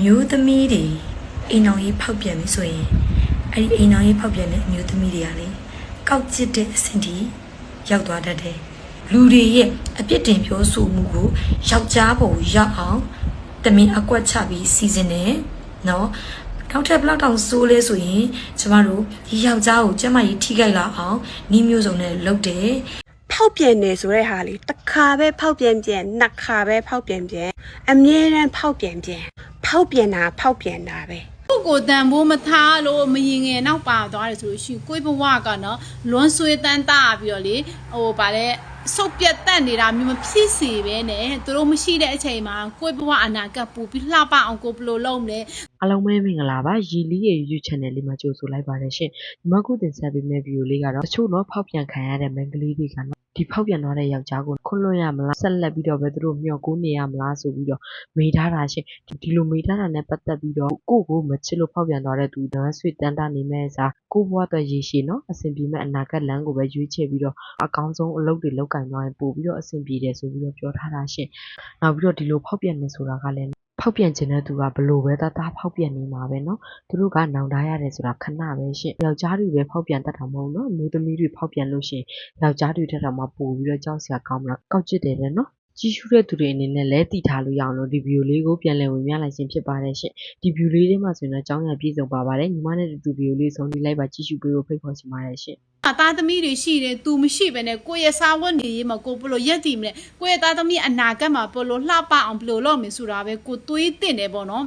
မျိုးသမီးတွေအိမ်အောင်ရေးဖောက်ပြန်ပြီဆိုရင်အဲ့ဒီအိမ်အောင်ရေးဖောက်ပြန်တဲ့အမျိုးသမီးတွေကလေကောက်ကျစ်တဲ့အဆင့်ထိရောက်သွားတတ်တယ်လူတွေရဲ့အပြစ်တင်ပြောဆိုမှုကိုယောက်ျားပုံရောက်အောင်တမင်အကွက်ချပြီးစီစဉ်တယ်နော်နောက်ထပ်ဘလောက်တောင်ဆိုးလဲဆိုရင်ကျမတို့ဒီယောက်ျားကိုကျမကြီးထိခိုက်လာအောင်နီးမျိုးစုံနဲ့လုပ်တယ် ဖောက်ပြန်နေဆိုတဲ့ဟာလေတစ်ခါပဲဖောက်ပြန်ပြန်နှစ်ခါပဲဖောက်ပြန်ပြန်အမြဲတမ်းဖောက်ပြန်ပြန်ဖောက်ပြန်တာဖောက်ပြန်တာပဲကိုကိုတန်ဖိုးမထားလို့မရင်ငယ်နောက်ပါသွားတယ်ဆိုလို့ရှိရင်ကိုယ့်ဘဝကနော်လွန်ဆွေးတန်းတာပြီးတော့လေဟိုဗါလဲစုပ်ပြတ်တက်နေတာမျိုးမဖြစ်စေပဲနဲ့သူတို့မရှိတဲ့အချိန်မှာကိုယ့်ဘဝအနာဂတ်ပူပြီးလှပအောင်ကိုဘယ်လိုလုပ်မလဲအားလုံးပဲမင်္ဂလာပါရီလီရဲ့ YouTube channel လေးမှာကြိုဆိုလိုက်ပါတယ်ရှင်ဒီမှာခုတင်ဆက်ပေးမယ့် video လေးကတော့တချို့တော့ဖောက်ပြန်ခံရတဲ့မင်္ဂလေးတွေကနော် ဒီဖောက်ပြန်သွားတဲ့ယောက်ျားကိုခွန့်လွှတ်ရမလားဆက်လက်ပြီးတော့ပဲသူတို့မျှော်ကိုးနေရမလားဆိုပြီးတော့မေးထားတာရှင်ဒီဒီလိုမေးထားတာနဲ့ပတ်သက်ပြီးတော့ကိုယ့်ကိုမချစ်လို့ဖောက်ပြန်သွားတဲ့သူတန်းဆွေတန်းတာနေမဲ့အစားကိုယ့်ဘဝအတွက်ရည်ရှိနော်အဆင်ပြေမဲ့အနာဂတ်လမ်းကိုပဲရွေးချယ်ပြီးတော့အကောင်းဆုံးအလုပ်တွေလုပ်ကင်သွားရင်ပို့ပြီးတော့အဆင်ပြေတယ်ဆိုပြီးတော့ပြောထားတာရှင်နောက်ပြီးတော့ဒီလိုဖောက်ပြန်နေဆိုတာကလည်း ဖောက်ပြန်ခြင်းတဲ့သူကဘလို့ပဲသားသားဖောက်ပြန်နေမှာပဲเนาะသူတို့ကနောင်တရတယ်ဆိုတာခဏပဲရှင့်ယောက်ျားတွေပဲဖောက်ပြန်တတ်တာမဟုတ်เนาะအမျိုးသမီးတွေဖောက်ပြန်လို့ရှရင်ယောက်ျားတွေထက်တော့မှပိုပြီးတော့ကြောက်စရာကောင်းမလားကောက်ကျစ်တယ်လေเนาะ ကြီးရှုတဲ့သူတွေအနေနဲ့လည်းတည်ထားလို့ရအောင်လို့ဒီဗီဒီယိုလေးကိုပြန်လည်ဝင်ပြလိုက်ခြင်းဖြစ်ပါတယ်ရှင့်ဒီဗီဒီယိုလေးထဲမှာဆိုရင်တော့အကြောင်းအရာပြည့်စုံပါပါတယ်ညီမနဲ့တူတူဗီဒီယိုလေးဆုံးဒီလိုက်ပါကြည့်ရှုပေးဖို့ဖိတ်ခေါ်ချင်ပါတယ်ရှင့်အသားသမီးတွေရှိတယ်သူမရှိပဲနဲ့ကိုယ့်ရဲ့စာဝတ်နေရေးမှာကိုဘယ်လိုရက်တည်မလဲကိုယ့်ရဲ့သားသမီးအနာဂတ်မှာဘယ်လိုလှပအောင်ဘယ်လိုလုပ်မလဲဆိုတာပဲကိုတွေးတင်တယ်ပေါ့နော်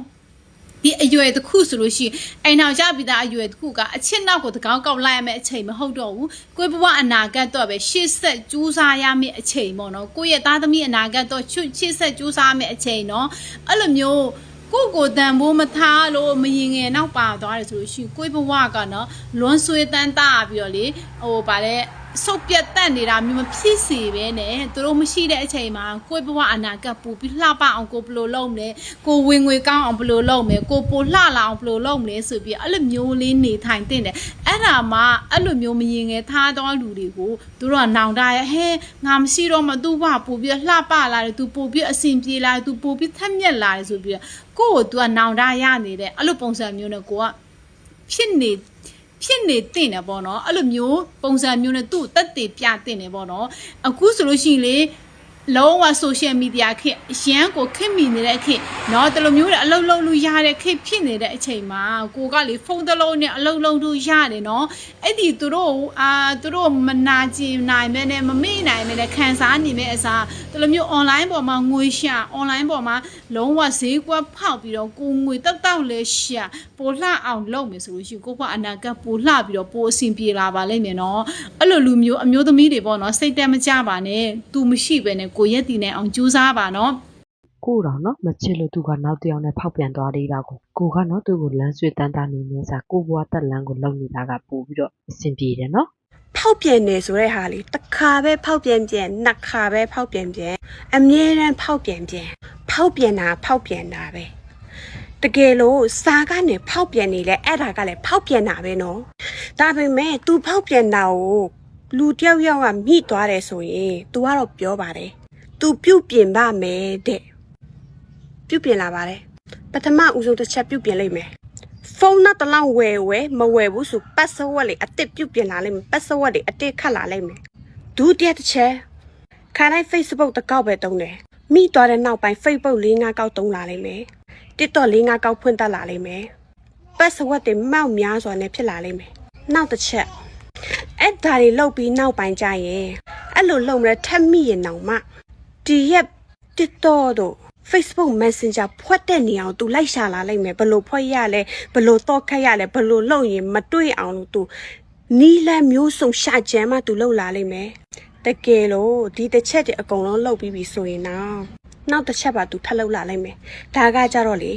ဒီအရွယ်တစ်ခုဆိုလို့ရှိရင်အိမ်နောက်ရပြီးသားအရွယ်တစ်ခုကအချစ်နောက်ကိုတကောင်းကောက်လိုက်ရမယ့်အချိန်မဟုတ်တော့ဘူးကိုယ့်ဘဝအနာဂတ်တော့ပဲရှေ့ဆက်ကြိုးစားရမယ့်အချိန်ပေါ့နော်ကိုယ့်ရဲ့သားသမီးအနာဂတ်တော့ချွတ်ရှေ့ဆက်ကြိုးစားရမယ့်အချိန်နော်အဲ့လိုမျိုးကိုယ့်ကိုယ်တန်ဖိုးမထားလို့မရင်ငယ်နောက်ပါသွားတယ်ဆိုလို့ရှိရင်ကိုယ့်ဘဝကနော်လွန်ဆွေးတန်းတာပြီးတော့လေဟိုဗါလဲ စုပ်ပြတ်တက်နေတာမျိုးမဖြစ်စေပဲနဲ့သူတို့မရှိတဲ့အချိန်မှာကိုယ့်ဘဝအနာဂတ်ပူပြီးလှပအောင်ကိုဘယ်လိုလုပ်မလဲကိုဝင်ငွေကောင်းအောင်ဘယ်လိုလုပ်မလဲကိုပိုလှလာအောင်ဘယ်လိုလုပ်မလဲဆိုပြီးအဲ့လိုမျိုးလေးနေထိုင်တင်တယ်အဲ့ဒါမှအဲ့လိုမျိုးမရင်ငယ်ထားတော့လူတွေကိုသူတို့ကနောင်တရဟဲငါမရှိတော့မှသူ့ဘဝပူပြီးလှပလာတယ်သူပိုပြီးအဆင်ပြေလာတယ်သူပိုပြီးထက်မြက်လာတယ်ဆိုပြီးကိုယ့်ကိုသူကနောင်တရနေတဲ့အဲ့လိုပုံစံမျိုးနဲ့ကိုကဖြစ်နေ ဖြစ်နေတင်တယ်ပေါ့နော်အဲ့လိုမျိုးပုံစံမျိုးနဲ့သူ့ကိုတက်တည်ပြတင်တယ်ပေါ့နော်အခုဆိုလို့ရှိရင်လေ လုံးဝ social media ခေတ်အရန်ကိုခက်မိနေတဲ့ခေတ်เนาะတလိုမျိုးတဲ့အလုံးလုံးလို့ရတဲ့ခေတ်ဖြစ်နေတဲ့အချိန်မှာကိုကလေဖုန်းတစ်လုံးနဲ့အလုံးလုံးတို့ရတယ်เนาะအဲ့ဒီသူတို့အာသူတို့မနာကျင်နိုင်မဲနဲ့မမေ့နိုင်မဲနဲ့ခံစားနေမဲ့အစားတလိုမျိုး online ပေါ်မှာငွေရှာ online ပေါ်မှာလုံးဝဈေးကွက်ဖောက်ပြီးတော့ကိုငွေတောက်တောက်လဲရှာပိုလှအောင်လုပ်မယ်ဆိုလို့ရှိရင်ကိုကအနာဂတ်ပိုလှပြီးတော့ပိုအဆင်ပြေလာပါလိမ့်မယ်နော်အဲ့လိုလူမျိုးအမျိုးသမီးတွေပေါ့နော်စိတ်တက်မကြပါနဲ့သူမရှိပဲနဲ့ ကိုရက်တည်နေအောင်ကြိုးစားပါနော်ကိုတော့နော်မချစ်လို့သူကနောက်တစ်ယောက်နဲ့ဖောက်ပြန်သွားသေးတာကိုကိုကနော်သူ့ကိုလမ်းဆွေတန်းတာနေနေစားကိုဘွားတက်လမ်းကိုလုံနေတာကပို့ပြီးတော့အဆင်ပြေတယ်နော်ဖောက်ပြန်နေဆိုတဲ့ဟာလေတစ်ခါပဲဖောက်ပြန်ပြန်နှစ်ခါပဲဖောက်ပြန်ပြန်အမြဲတမ်းဖောက်ပြန်ပြန်ဖောက်ပြန်တာဖောက်ပြန်တာပဲတကယ်လို့စာကနေဖောက်ပြန်နေလဲအဲ့ဒါကလည်းဖောက်ပြန်တာပဲနော်ဒါပေမဲ့ तू ဖောက်ပြန်တာကိုလူတယောက်ယောက်ကမိသွားတယ်ဆိုရင် तू ကတော့ပြောပါတယ် तू ပြုတ်ပြင်ပါမယ်တဲ့ပြုတ်ပြင်လာပါတယ်ပထမဦးဆုံးတစ်ချက်ပြုတ်ပြင်လိုက်မယ်ဖုန်းနဲ့တလောက်ဝယ်ဝယ်မဝယ်ဘူးဆိုပတ်စဝက်လေအတစ်ပြုတ်ပြင်လာလိမ့်မယ်ပတ်စဝက်လေအတစ်ခတ်လာလိမ့်မယ်ဒုတိယတစ်ချက်ခါတိုင်း Facebook တစ်ကောက်ပဲတုံးတယ်မိသွားတဲ့နောက်ပိုင်း Facebook ၄၅ကောက်တုံးလာလိမ့်မယ် TikTok ၄၅ကောက်ဖွင့်တတ်လာလိမ့်မယ်ပတ်စဝက်တွေမောက်များစွာနဲ့ဖြစ်လာလိမ့်မယ်နောက်တစ်ချက်အဲ့ဒါတွေလောက်ပြီးနောက်ပိုင်းကျရင်အဲ့လိုလုံမလဲထက်မိရင်တောင်မှ ဒီရက် TikTok တို့ Facebook Messenger ဖွက်တဲ့နေအောင် तू လိုက်ရှာလာလိုက်မယ်ဘယ်လို့ဖွက်ရလဲဘယ်လို့တော့ခတ်ရလဲဘယ်လို့လုပ်ရင်မတွေ့အောင်လို့ तू နီးလန်းမျိုးစုံရှာကြမ်းမှ तू လုပ်လာလိုက်မယ်တကယ်လို့ဒီတစ်ချက်တွေအကုန်လုံးလုပ်ပြီးပြီဆိုရင်တော့နောက်တစ်ချက်ပါ तू ထပ်လုပ်လာလိုက်မယ်ဒါကကြတော့လေ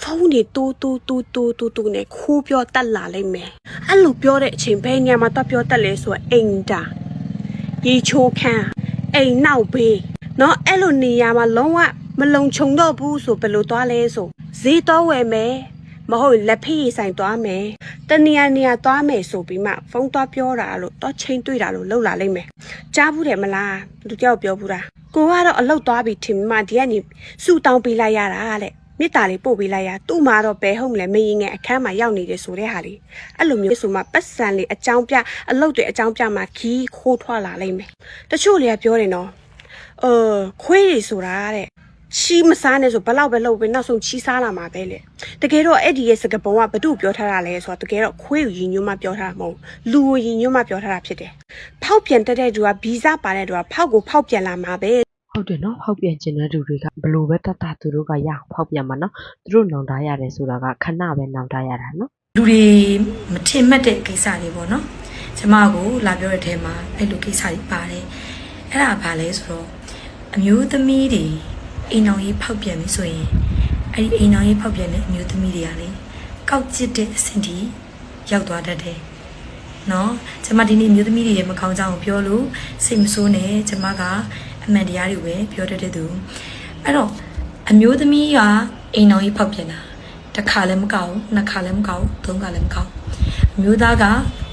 ဖုန်းတွေတိုးတိုးတိုးတိုးတိုးတိုးနဲ့ခိုးပြောတတ်လာလိုက်မယ်အဲ့လိုပြောတဲ့အချိန်ဘယ်ညမှာတော့ပြောတတ်လဲဆိုတော့အိမ်တာ ရေချိုးခန်းအိမ်နောက်ဘေး เนาะအဲ့လိုနေရာမှာလုံးဝမလုံခြုံတော့ဘူးဆိုဘယ်လိုသွားလဲဆိုဈေးတော့ဝယ်မယ်မဟုတ်ရင်လက်ဖေးဆိုင်သွားမယ်တနေရာနေရာသွားမယ်ဆိုပြီးမှဖုန်းသွားပြောတာလို့တော့ချိန်တွေ့တာလို့လှုပ်လာလိမ့်မယ်ကြားဘူးတယ်မလားလူတယောက်ပြောဘူးတာကိုကတော့အလုတ်သွားပြီထင်မှဒီကနေစူတောင်းပေးလိုက်ရတာတဲ့ မေတ္တာလေးပို့ပေးလိုက်ရသူ့မှာတော့ဘဲဟုတ်မလဲမရင်ငယ်အခန်းမှာရောက်နေတယ်ဆိုတဲ့ဟာလေးအဲ့လိုမျိုးဆိုမှပတ်စံလေးအကြောင်းပြအလုတ်တွေအကြောင်းပြမှာခီးခိုးထွက်လာလိမ့်မယ်တချို့တွေကပြောတယ်နော် အဲခွေးတွေဆိုတာတဲ့ချီမစားနဲ့ဆိုဘလောက်ပဲလုပ်ပဲနောက်ဆုံးချီစားလာမှာပဲလေတကယ်တော့အဲ့ဒီရဲ့စကပုံကဘသူ့ပြောထားတာလဲဆိုတော့တကယ်တော့ခွေးကိုရင်ညွှန်းမှပြောထားတာမဟုတ်ဘူးလူကိုရင်ညွှန်းမှပြောထားတာဖြစ်တယ်ဖောက်ပြန်တက်တဲ့သူကဗီဇပါတဲ့သူကဖောက်ကိုဖောက်ပြန်လာမှာပဲဟုတ်တယ်နော်ဖောက်ပြန်ခြင်းတဲ့သူတွေကဘလို့ပဲတတ်တာသူတို့ကရအောင်ဖောက်ပြန်မှာနော်သူတို့နောင်တရတယ်ဆိုတာကခဏပဲနောင်တရတာနော်လူတွေမထင်မှတ်တဲ့ကိစ္စတွေပေါ့နော်ကျမကိုလာပြောတဲ့ထဲမှာအဲ့လိုကိစ္စတွေပါတယ်အဲ့ဒါဘာလဲဆိုတော့ အမျိုးသမီးတွေအိမ်အောင်ရေးဖောက်ပြန်ပြီဆိုရင်အဲ့ဒီအိမ်အောင်ရေးဖောက်ပြန်တဲ့အမျိုးသမီးတွေကလေကောက်ကျစ်တဲ့အဆင့်ထိရောက်သွားတတ်တယ်နော်ကျမဒီနေ့အမျိုးသမီးတွေရဲ့မကောင်းကြောင်းကိုပြောလို့စိတ်မဆိုးနဲ့ကျမကအမှန်တရားတွေပဲပြောတတ်တဲ့သူအဲ့တော့အမျိုးသမီးကအိမ်အောင်ရေးဖောက်ပြန်တာတစ်ခါလည်းမကောက်ဘူးနှစ်ခါလည်းမကောက်ဘူးသုံးခါလည်းမကောက်ဘူးအမျိုးသားက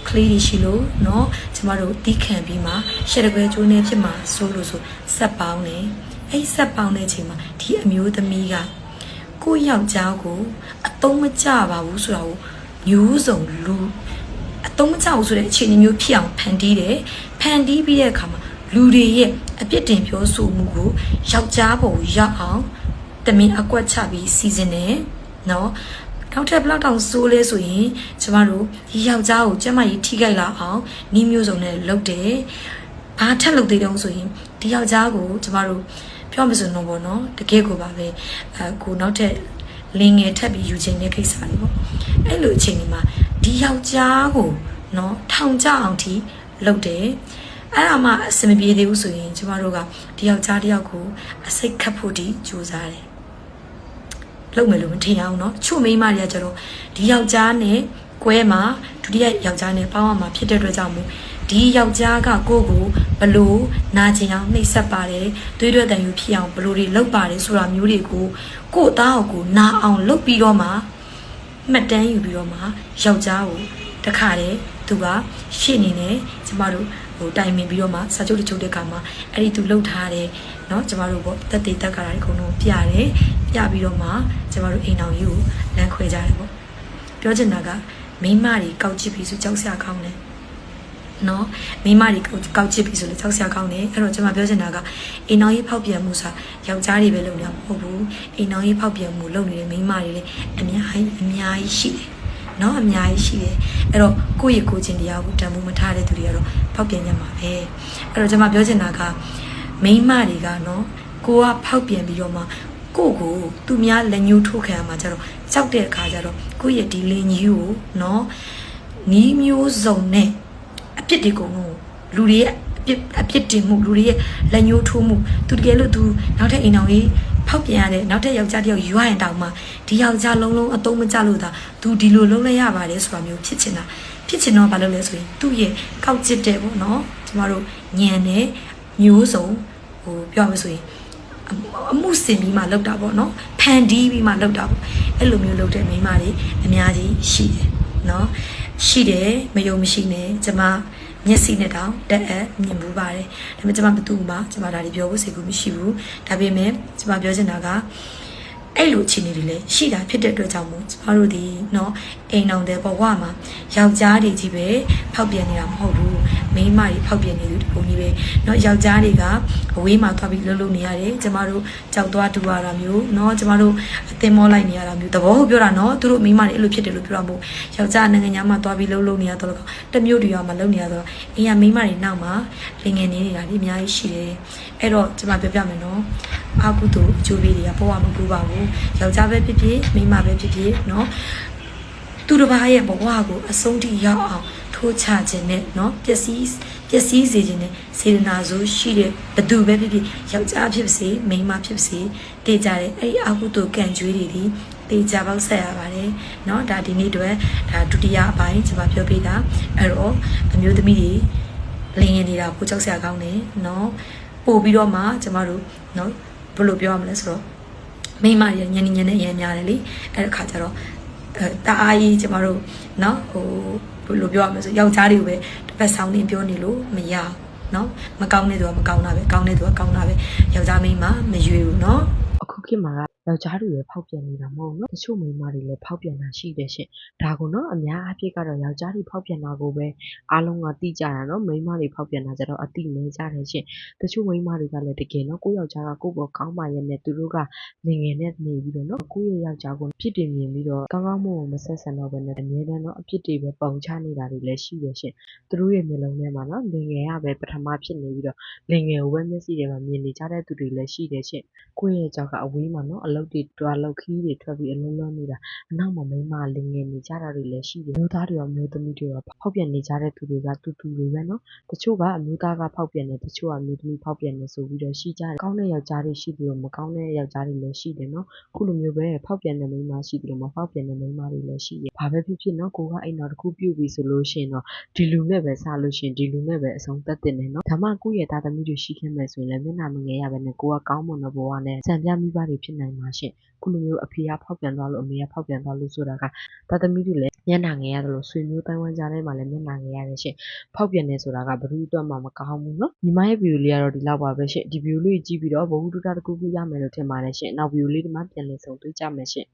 ကလေးတွေရှိလို့เนาะကျမတို့တီးခံပြီးမှရှယ်တကွဲကျိုးနေဖြစ်မှာစိုးလို့ဆိုဆက်ပေါင်းနေအဲ့ဆက်ပေါင်းတဲ့ချိန်မှာဒီအမျိုးသမီးကကိုယ့်ယောက်ျားကိုအတုံးမကြပါဘူးဆိုတာကိုမျိုးစုံလူအတုံးမကြဘူးဆိုတဲ့အခြေအနေမျိုးဖြစ်အောင်ဖန်တီးတယ်ဖန်တီးပြီးတဲ့အခါမှာလူတွေရဲ့အပြစ်တင်ပြောဆိုမှုကိုယောက်ျားပေါ်ရောက်အောင် တမင်အကွက်ချပြီးစီစဉ်တယ်နော် နောက်ထပ်ဘလောက်တောင်ဆိုးလဲဆိုရင်ကျမတို့ဒီယောက်ျားကိုကျမကြီးထိခိုက်လာအောင်နှီးမျိုးစုံနဲ့လုပ်တယ်ဘာထက်လုပ်သေးတုံးဆိုရင်ဒီယောက်ျားကိုကျမတို့ပြောမစလို့ပေါ့နော်တကယ်ကိုပါပဲအဲကိုနောက်ထပ်လင်းငယ်ထပ်ပြီးယူခြင်းတဲ့ကိစ္စလေးပေါ့အဲ့လိုအချိန်ဒီမှာဒီယောက်ျားကိုနော်ထောင်ကြအောင်ထိလုပ်တယ်အဲ့ဒါမှအဆင်မပြေသေးဘူးဆိုရင်ကျမတို့ကဒီယောက်ျားတစ်ယောက်ကိုအစိတ်ခတ်ဖို့ဒီကြိုးစားတယ် လုပ်မယ်လို့မထင်ရအောင်နော်ချို့မိန်းမတွေကကျတော့ဒီယောက်ျားနဲ့ကွဲမှာဒုတိယယောက်ျားနဲ့ပေါင်းအောင်မှာဖြစ်တဲ့အတွက်ကြောင့်မို့ဒီယောက်ျားကကိုယ့်ကိုဘလို့နာကျင်အောင်နှိပ်စက်ပါတယ်သွေးထွက်တန်ယူဖြစ်အောင်ဘလို့တွေလုပ်ပါတယ်ဆိုတာမျိုးတွေကိုကိုယ့်သားကိုနာအောင်လုပ်ပြီးတော့မှမှတ်တမ်းယူပြီးတော့မှယောက်ျားကိုတခါတည်းသူကရှင့်နေတယ်ကျမတို့ ဟိုတိုင်ပင်ပြီးတော့မှစာချုပ်တချုပ်တဲ့အခါမှာအဲ့ဒီသူလှုပ်ထားတဲ့เนาะကျမတို့ပေါ့တက်တေတက်ကြတာတွေအကုန်လုံးပြတယ်ပြပြီးတော့မှကျမတို့အိမ်တော်ကြီးကိုလမ်းခွဲကြတယ်ပေါ့ပြောချင်တာကမိန်းမတွေကောက်ချစ်ပြီးဆိုကြောက်စရာကောင်းတယ်နော်မိန်းမတွေကောက်ကောက်ချစ်ပြီးဆိုလေကြောက်စရာကောင်းတယ်အဲ့တော့ကျွန်မပြောချင်တာကအိမ်တော်ကြီးဖောက်ပြန်မှုဆိုယောက်ျားတွေပဲလုပ်နေတာမဟုတ်ဘူးအိမ်တော်ကြီးဖောက်ပြန်မှုလုပ်နေတဲ့မိန်းမတွေလည်းအများကြီးအများကြီးရှိတယ် နော်အများကြီးရှိတယ်အဲ့တော့ကိုယ့်ရဲ့ကိုယ်ချင်းတရားကိုတန်ဖိုးမထားတဲ့သူတွေကတော့ဖောက်ပြန်ကြမှာပဲအဲ့တော့ကျွန်မပြောချင်တာကမိန်းမတွေကနော်ကိုကဖောက်ပြန်ပြီးတော့မှကိုယ့်ကိုသူများလက်ညှိုးထိုးခံရမှာကြတော့ကြောက်တဲ့အခါကျတော့ကိုယ့်ရဲ့ဒီလင်ကြီးကိုနော်နီးမျိုးစုံနဲ့အပြစ်တွေကုန်လို့လူတွေရဲ့အပြစ်အပြစ်တင်မှုလူတွေရဲ့လက်ညှိုးထိုးမှုသူတကယ်လို့သူနောက်ထပ်အိမ်အောင်ကြီး ဖောက်ပြန်ရတဲ့နောက်ထပ်ယောက်ျားတစ်ယောက်ယူရရင်တောင်မှဒီယောက်ျားလုံးလုံးအတုံးမကြလို့သာသူဒီလိုလုံးလဲရပါတယ်ဆိုတာမျိုးဖြစ်ချင်တာဖြစ်ချင်တော့ဘာလို့လဲဆိုရင်သူ့ရဲ့ကောက်ကျစ်တဲ့ပေါ့နော်ကျမတို့ညံတဲ့မျိုးစုံဟိုပြောမှဆိုရင်အအမှုစင်ပြီးမှလောက်တာပေါ့နော်ဖန်တီးပြီးမှလောက်တာပေါ့အဲ့လိုမျိုးလောက်တဲ့မိန်းမတွေအများကြီးရှိတယ်နော်ရှိတယ်မယုံမရှိနဲ့ကျမ မျက်စိနဲ့တောင်တက်အပ်မြင်ဘူးပါတယ်ဒါပေမဲ့ကျမဘသူမှကျမဒါတွေပြောဖို့စိတ်ကူးမရှိဘူးဒါပေမဲ့ကျမပြောချင်တာကအဲ့လိုအခြေအနေတွေလည်းရှိတာဖြစ်တဲ့အတွက်ကြောင့်မို့ကျမတို့ဒီเนาะအိမ်အောင်တဲ့ဘဝမှာယောက်ျားတွေကြီးပဲဖောက်ပြန်နေတာမဟုတ်ဘူး မိန်းမတွေဖောက်ပြန်နေသူဒီပုံကြီးပဲเนาะယောက်ျားတွေကအဝေးမှာသွားပြီးလှုပ်လှုပ်နေရတယ်ကျမတို့ကြောက်သွားတူရတာမျိုးเนาะကျမတို့အသင်မောလိုက်နေရတာမျိုးသဘောကိုပြောတာเนาะသူတို့မိန်းမတွေအဲ့လိုဖြစ်တယ်လို့ပြောတာမဟုတ်ယောက်ျားနိုင်ငံညာမှာသွားပြီးလှုပ်လှုပ်နေရတော့တမျိုးတူရမှာလှုပ်နေရတော့အင်းကမိန်းမတွေနောက်မှာလင်ငယ်နေနေတာဒီအများကြီးရှိတယ်အဲ့တော့ကျမပြောပြမယ်နော်အာကုတူအကျိုးပေးတွေကဘဝမကူပါဘူးယောက်ျားပဲဖြစ်ဖြစ်မိန်းမပဲဖြစ်ဖြစ်เนาะ သူတစ်ပါးရဲ့ဘဝကိုအဆုံးထိရောက်အောင် ထိုးချခြင်းနဲ့เนาะပျက်စီးပျက်စီးစေခြင်းနဲ့စေတနာဆိုရှိတဲ့ဘသူပဲဖြစ်ဖြစ်ယောက်ျားဖြစ်ပါစေမိန်းမဖြစ်ပါစေတည်ကြတယ်အဲ့ဒီအကုသိုလ်ကံကြွေးတွေဒီတည်ကြပေါက်ဆက်ရပါတယ်เนาะဒါဒီနေ့အတွက်ဒါဒုတိယအပိုင်းကျွန်မပြောပြတာအဲ့တော့အမျိုးသမီးတွေလင်းရင်နေတာပိုကြောက်စရာကောင်းတယ်เนาะပို့ပြီးတော့မှကျွန်မတို့เนาะဘယ်လိုပြောရမလဲဆိုတော့ မိန်းမတွေညနေညနေရမ်းများတယ်လေအဲ့ဒါခါကျတော့အဲ တအားကြီးကျမတို့เนาะဟိုဘယ်လိုပြောရမလဲဆိုယောက်ျားတွေကိုပဲတစ်ပတ်ဆောင်နေပြောနေလို့မရဘူးเนาะမကောင်းတဲ့သူကမကောင်းတာပဲကောင်းတဲ့သူကကောင်းတာပဲယောက်ျားမိန်းမမရွေဘူးเนาะ အခုခေတ်မှာက ယောက်ျားတွေပဲဖောက်ပြန်နေတာမဟုတ်ဘူးနော်တချို့မိန်းမတွေလည်းဖောက်ပြန်တာရှိတယ်ရှင်ဒါကိုနော်အများအားဖြင့်ကတော့ယောက်ျားတွေဖောက်ပြန်တာကိုပဲအားလုံးကသိကြတာနော်မိန်းမတွေဖောက်ပြန်တာကြတော့အတိနေကြတယ်ရှင်တချို့မိန်းမတွေကလည်းတကယ်နော်ကိုယ့်ယောက်ျားကကိုယ့်ဘောကောင်းပါရဲ့နဲ့သူတို့ကငယ်ငယ်နဲ့နေပြီးတော့နော်ကိုယ့်ရဲ့ယောက်ျားကိုဖြစ်တင်မြင်ပြီးတော့ကောင်းကောင်းမွန်မွန်မဆက်ဆံတော့ဘဲနဲ့အမြဲတမ်းနော်အပြစ်တွေပဲပုံချနေတာတွေလည်းရှိတယ်ရှင်သူတို့ရဲ့မျိုးလုံးထဲမှာနော်ငယ်ငယ်ကပဲပထမဖြစ်နေပြီးတော့ငယ်ငယ်ကိုပဲမျက်စိထဲမှာမြင်နေကြတဲ့သူတွေလည်းရှိတယ်ရှင်ကိုယ့်ရဲ့ကြောက်ကအဝေးမှာနော်အလုပ်တွေတွားလုပ်ခီးတွေထွက်ပြီးအလုံးလုံးနေတာအနောက်မှာမိန်းမလင်ငယ်နေကြတာတွေလည်းရှိတယ်မျိုးသားတွေရောမျိုးသမီးတွေရောဖောက်ပြန်နေကြတဲ့သူတွေကတူတူတွေပဲနော်တချို့ကအမျိုးသားကဖောက်ပြန်တယ်တချို့ကမျိုးသမီးဖောက်ပြန်တယ်ဆိုပြီးတော့ရှိကြတယ်ကောင်းတဲ့ယောက်ျားတွေရှိပြီးတော့မကောင်းတဲ့ယောက်ျားတွေလည်းရှိတယ်နော်ခုလိုမျိုးပဲဖောက်ပြန်တဲ့မိန်းမရှိပြီးတော့မဖောက်ပြန်တဲ့မိန်းမတွေလည်းရှိတယ်ဘာပဲဖြစ်ဖြစ်နော်ကိုကအိမ်တော်တစ်ခုပြုတ်ပြီဆိုလို့ရှိရင်တော့ဒီလူနဲ့ပဲစလို့ရှိရင်ဒီလူနဲ့ပဲအဆုံးသတ်တင်တယ်နော်ဒါမှကိုယ့်ရဲ့သားသမီးတွေရှိခဲ့မယ်ဆိုရင်လည်းမျက်နှာမငယ်ရပဲနဲ့ကိုကကောင်းမွန်တဲ့ဘဝနဲ့စံပြမိဘတွေဖြစ်နိုင်မှာရှင့်ခုလိုမျိုးအဖေကဖောက်ပြန်သွားလို့အမေကဖောက်ပြန်သွားလို့ဆိုတာကသားသမီးတွေလည်းမျက်နှာငယ်ရတယ်လို့ဆွေမျိုးတိုင်းဝန်းကြားထဲမှာလည်းမျက်နှာငယ်ရတယ်ရှင့်ဖောက်ပြန်နေဆိုတာကဘယ်သူအတွက်မှမကောင်းဘူးနော်ညီမရဲ့ဗီဒီယိုလေးကတော့ဒီလောက်ပါပဲရှင့်ဒီဗီဒီယိုလေးကြည့်ပြီးတော့ဘဝတူတာတစ်ခုခုရမယ်လို့ထင်ပါတယ်ရှင့်နောက်ဗီဒီယိုလေးဒီမှာပြန်လည်ဆုံတွေ့ကြမယ်ရှင့်